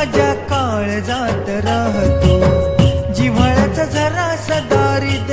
माझ्या काळ जात राहतो. जिव्हाळ्याचा झरा सदारी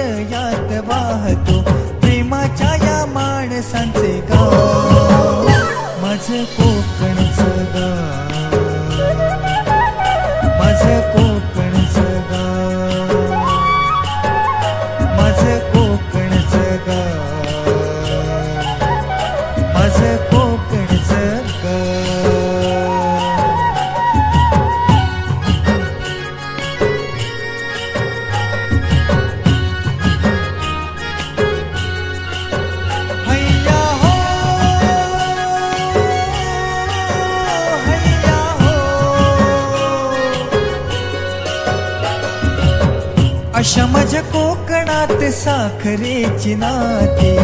शमज कोकणात साखरेची नाती.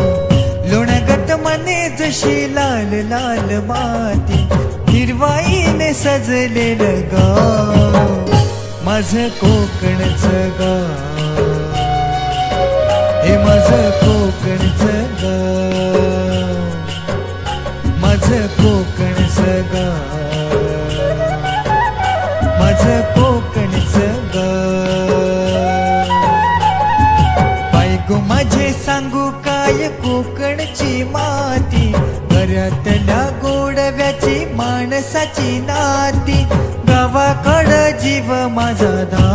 लोणगत मने जशी लाल लाल माती. हिरवाईने सजलेलं गाव. माझं कोकणचं गाव. हे माझं कोकणचं माझे सांगू काय कोकणची माती? घरातल्या गोडव्याची माणसाची नाती. गावाकड जीव माझा दा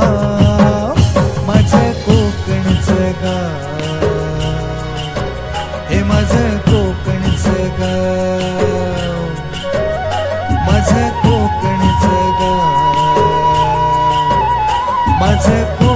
माझं कोकणचं गाव. हे माझं कोकणचं गाव. माझं कोकणचं गाव. माझं